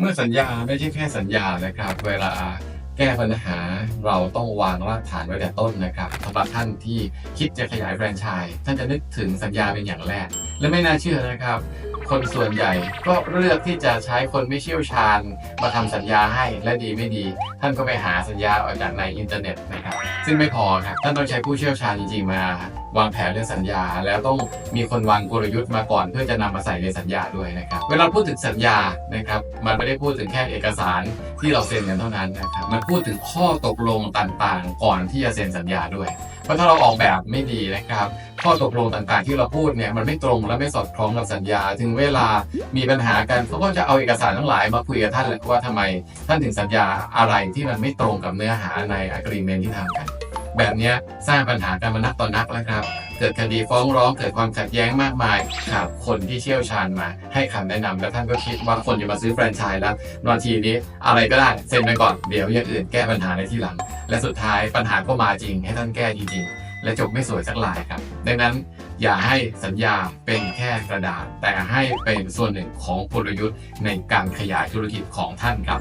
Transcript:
เมื่อสัญญาไม่ใช่แค่สัญญานะครับ เวลาแก้ปัญหาเราต้องวางรากฐานไว้แต่ต้นนะครับสำหรับท่านที่คิดจะขยายแฟรนไชส์ท่านจะนึกถึงสัญญาเป็นอย่างแรก และไม่น่าเชื่อนะครับ คนส่วนใหญ่ก็เลือกที่จะใช้คนไม่เชี่ยวชาญ มาทำสัญญาให้และดีไม่ดี ท่านก็ไปหาสัญญาออกจากในอินเทอร์เน็ตนะครับ ซึ่งไม่พอครับท่านต้องใช้ผู้เชี่ยวชาญจริงๆมาวางแผนเรื่องสัญญา แล้วต้องมีคนวางกลยุทธ์มาก่อนเพื่อจะนำมาใส่ในสัญญาด้วยนะครับเวลาพูดถึงสัญญานะครับมันไม่ได้พูดถึงแค่เอกสารที่เราเซ็นกันเท่านั้นนะครับมันพูดถึงข้อตกลงต่างๆ ก่อนที่จะเซ็นสัญญาด้วย เพราะถ้าเราออกแบบไม่ดีนะครับ ข้อตกลงต่างๆ ที่เราพูดเนี่ยมันไม่ตรงและไม่สอดคล้องกับสัญญา ถึงเวลามีปัญหากันเขาก็จะเอาเอกสารทั้งหลายมาคุยกับท่านว่าทำไมท่านถึงสัญญาอะไรที่มันไม่ตรงกับเนื้อหาใน agreement ที่ทำกัน แบบนี้สร้างปัญหากันมานักต่อนักแล้วครับ เกิดคดีฟ้องร้องเกิดความขัดแย้งมากมายครับคนที่เชี่ยวชาญมา ให้คำแนะนำแล้วท่านก็คิดว่าคนจะมาซื้อแฟรนไชส์แล้วนาทีนี้อะไรก็ได้เซ็นไปก่อนเดี๋ยวอย่างอื่นแก้ปัญหาในที่หลัง และสุดท้ายปัญหาก็มาจริง ให้ท่านแก้จริงๆและจบไม่สวยสักลายครับ ดังนั้นอย่าให้สัญญาเป็นแค่กระดาษ แต่ให้เป็นส่วนหนึ่งของกลยุทธ์ในการขยายธุรกิจของท่านครับ